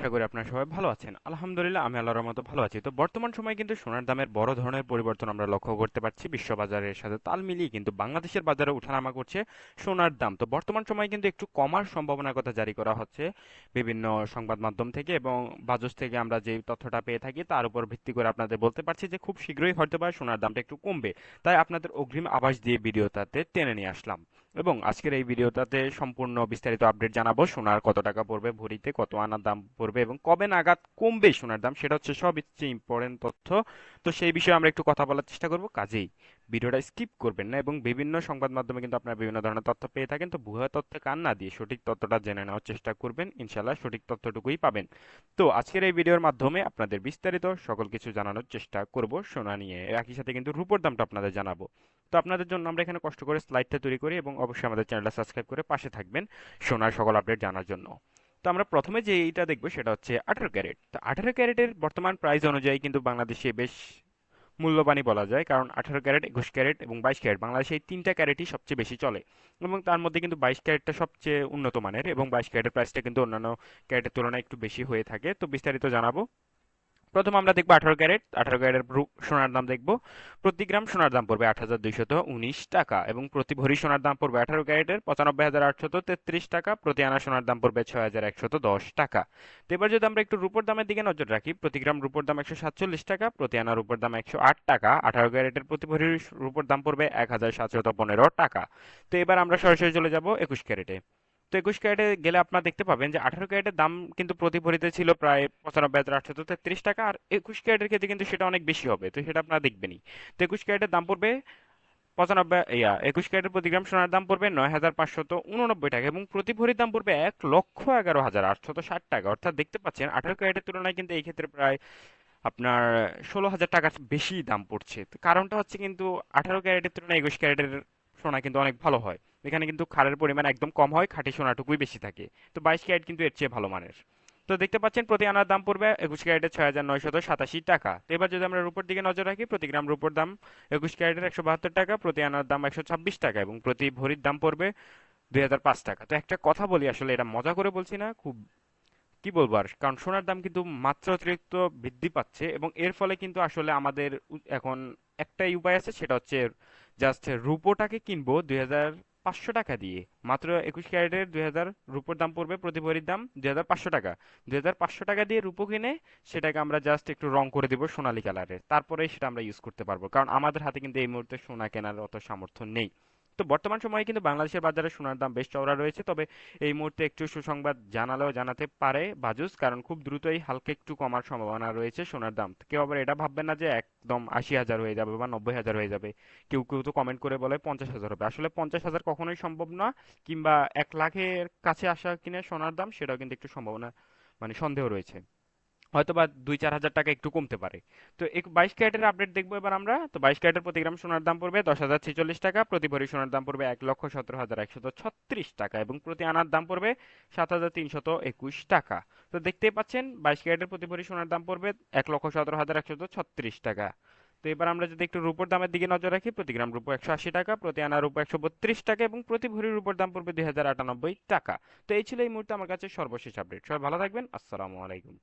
আশা করি আপনারা সবাই ভালো আছেন। আলহামদুলিল্লাহ, আমি আল্লাহর মতো ভালো আছি। তো বর্তমান সময়ে কিন্তু সোনার দামের বড় ধরনের পরিবর্তন আমরা লক্ষ্য করতে পারছি। বিশ্ব বাজারের সাথে তাল মিলিয়ে কিন্তু বাংলাদেশের বাজারে ওঠানামা করছে সোনার দাম। তো বর্তমান সময়ে কিন্তু একটু কমার সম্ভাবনার কথা জারি করা হচ্ছে বিভিন্ন সংবাদ মাধ্যম থেকে এবং বাজস থেকে আমরা যে তথ্যটা পেয়ে থাকি তার উপর ভিত্তি করে আপনাদের বলতে পারছি যে খুব শীঘ্রই হয়তো বা সোনার দামটা একটু কমবে। তাই আপনাদের অগ্রিম আভাস দিয়ে ভিডিওটাতে টেনে নিয়ে আসলাম। এবং আজকের এই ভিডিওটাতে সম্পূর্ণ বিস্তারিত আপডেট জানাব। সোনার কত টাকা পড়বে ভরিতে কত আনার দাম পড়বে এবং কবে নাগাদ কমবে সোনার দাম সেটা হচ্ছে সবচেয়ে ইম্পর্টেন্ট তথ্য। তো সেই বিষয়ে আমরা একটু কথা বলার চেষ্টা করব। কাজেই ভিডিওটা স্কিপ করবেন না এবং বিভিন্ন সংবাদ মাধ্যমে কিন্তু আপনারা বিভিন্ন ধরনের তথ্য পেয়ে থাকেন। তো ভুয়া তথ্য কান না দিয়ে সঠিক তথ্যটা জেনে নেওয়ার চেষ্টা করবেন। ইনশাল্লাহ সঠিক তথ্যটুকুই পাবেন। তো আজকের এই ভিডিওর মাধ্যমে আপনাদের বিস্তারিত সকল কিছু জানানোর চেষ্টা করব সোনা নিয়ে। একই সাথে কিন্তু রূপোর দামটা আপনাদের জানাব। তো আপনাদের জন্য আমরা এখানে কষ্ট করে স্লাইডটা তৈরি করি এবং অবশ্যই আমাদের চ্যানেলটা সাবস্ক্রাইব করে পাশে থাকবেন সোনার সকল আপডেট জানার জন্য। তো আমরা প্রথমে যে এইটা দেখব সেটা হচ্ছে আঠারো ক্যারেট। তো আঠারো ক্যারেটের বর্তমান প্রাইস অনুযায়ী কিন্তু বাংলাদেশে বেশ মূল্যবানই বলা যায়, কারণ আঠারো ক্যারেট, একুশ ক্যারেট এবং বাইশ ক্যারেট বাংলাদেশে এই তিনটা ক্যারেটই সবচেয়ে বেশি চলে এবং তার মধ্যে কিন্তু বাইশ ক্যারেটটা সবচেয়ে উন্নত মানের এবং বাইশ ক্যারেটের প্রাইসটা কিন্তু অন্যান্য ক্যারেটের তুলনায় একটু বেশি হয়ে থাকে। তো বিস্তারিত জানাব। প্রথম আমরা দেখব আঠারো ক্যারেট। আঠারো ক্যারেটের সোনার দাম দেখব। প্রতি গ্রাম সোনার দাম পড়বে আট হাজার দুইশত উনিশ টাকা এবং প্রতি ভরি সোনার দাম পড়বে আঠারো ক্যারেটের পঁচানব্বই হাজার আটশত তেত্রিশ টাকা। প্রতি আনা সোনার দাম পড়বে ছয় হাজার একশত দশ টাকা। তো এবার যদি আমরা একটু রূপোর দামের দিকে নজর রাখি, প্রতি গ্রাম রূপোর দাম একশো সাতচল্লিশ টাকা, প্রতি আনা রূপোর দাম একশো আট টাকা। আঠারো ক্যারেটের প্রতি ভরি রূপোর দাম পড়বে এক হাজার সাতশত পনেরো টাকা। তো এবার আমরা সরাসরি চলে যাব একুশ ক্যারেটে। তো একুশ ক্যারেটে গেলে আপনারা দেখতে পাবেন যে আঠারো ক্যারেটের দাম কিন্তু প্রতি ভরিতে ছিল প্রায় পঁচানব্বই হাজার আটশো তেত্রিশ টাকা, আর একুশ ক্যারেটের ক্ষেত্রে কিন্তু সেটা অনেক বেশি হবে, তো সেটা আপনারা দেখবেনই। তো একুশ ক্যারেটের দাম পড়বে পঁচানব্বই, ইয়া, একুশ ক্যারেটের প্রতি গ্রাম সোনার দাম পড়বে নয় হাজার পাঁচশত উননব্বই টাকা এবং প্রতি ভরির দাম পড়বে এক লক্ষ এগারো হাজার আটশত ষাট টাকা। অর্থাৎ দেখতে পাচ্ছেন আঠারো ক্যারেটের তুলনায় কিন্তু এই ক্ষেত্রে প্রায় আপনার ষোলো হাজার টাকার বেশি দাম পড়ছে। কারণটা হচ্ছে কিন্তু আঠারো ক্যারেটের তুলনায় একুশ ক্যারেটের সোনা কিন্তু অনেক ভালো হয়। এখানে কিন্তু খারের পরিমাণ একদম কম হয়, খাঁটি সোনাটুকুই বেশি থাকে। তো বাইশ ক্যারেট কিন্তু এর চেয়ে ভালো মানের। তো দেখতে পাচ্ছেন প্রতি আনার দাম পড়বে একুশ ক্যারেটের ছয় হাজার নয়শত সাতাশি টাকা। তো এবার যদি আমরা রূপোর দিকে নজর রাখি, প্রতি গ্রাম রূপোর দাম একুশ ক্যারেটের একশো বাহাত্তর টাকা, প্রতি আনার দাম একশো ছাব্বিশ টাকা এবং প্রতি ভরির দাম পড়বে দুই হাজার পাঁচ টাকা। তো একটা কথা বলি, আসলে এটা মজা করে বলছি না, খুব কি বলব আর, কারণ সোনার দাম কিন্তু মাত্রা অতিরিক্ত বৃদ্ধি পাচ্ছে এবং এর ফলে কিন্তু আসলে আমাদের এখন একটাই উপায় আছে, সেটা হচ্ছে জাস্ট রূপোটাকে কিনবো দুই হাজার পাঁচশো টাকা দিয়ে। মাত্র একুশ ক্যারেটের দুই হাজার রুপোর দাম পড়বে প্রতি ভরির দাম দুই হাজার পাঁচশো টাকা। দুই হাজার পাঁচশো টাকা দিয়ে রুপো কিনে সেটাকে আমরা জাস্ট একটু রং করে দেবো সোনালি কালারের তারপরে সেটা আমরা ইউজ করতে পারব। কারণ আমাদের হাতে কিন্তু এই মুহূর্তে সোনা কেনার অত সামর্থ্য নেই। তো বর্তমান সময়ে কিন্তু বাংলাদেশের বাজারে সোনার দাম বেশ চওড়া রয়েছে। তবে এই মুহূর্তে একটু সুসংবাদ জানালেও জানাতে পারে বাজুস, কারণ খুব দ্রুতই হালকা একটু কমার সম্ভাবনা রয়েছে সোনার দাম। কেউ আবার এটা ভাববেন না যে একদম আশি হাজার হয়ে যাবে বা নব্বই হাজার হয়ে যাবে। কেউ কেউ তো কমেন্ট করে বলে পঞ্চাশ হাজার হবে। আসলে পঞ্চাশ হাজার কখনোই সম্ভব না, কিংবা এক লাখের কাছে আসা কিনে সোনার দাম, সেটাও কিন্তু একটু সম্ভাবনা মানে সন্দেহ রয়েছে। হয়তো বা দুই চার হাজার টাকা একটু কমতে পারে। তো এক বাইশ ক্যারেটের আপডেট দেখব এবার আমরা। তো বাইশ ক্যারেটের প্রতি গ্রাম সোনার দাম পড়বে দশ হাজার ছেচল্লিশ টাকা, প্রতি ভরি সোনার দাম পড়বে এক লক্ষ সতেরো হাজার একশত ছত্রিশ টাকা এবং প্রতি আনার দাম পড়বে সাত হাজার তিনশত একুশ টাকা। তো দেখতেই পাচ্ছেন, বাইশ ক্যারেটের প্রতি ভরি সোনার দাম পড়বে এক লক্ষ সতেরো হাজার একশত ছত্রিশ টাকা। তো এবার আমরা যদি একটু রুপোর দামের দিকে নজর রাখি, প্রতি গ্রাম রুপো একশো আশি টাকা, প্রতি আনা রূপো একশো বত্রিশ টাকা এবং প্রতি ভরি রুপোর দাম পড়বে দুই হাজার আটানব্বই টাকা। তো এই ছিল এই মুহূর্তে আমার কাছে সর্বশেষ আপডেট সবাই ভালো থাকবেন, আসসালামু আলাইকুম।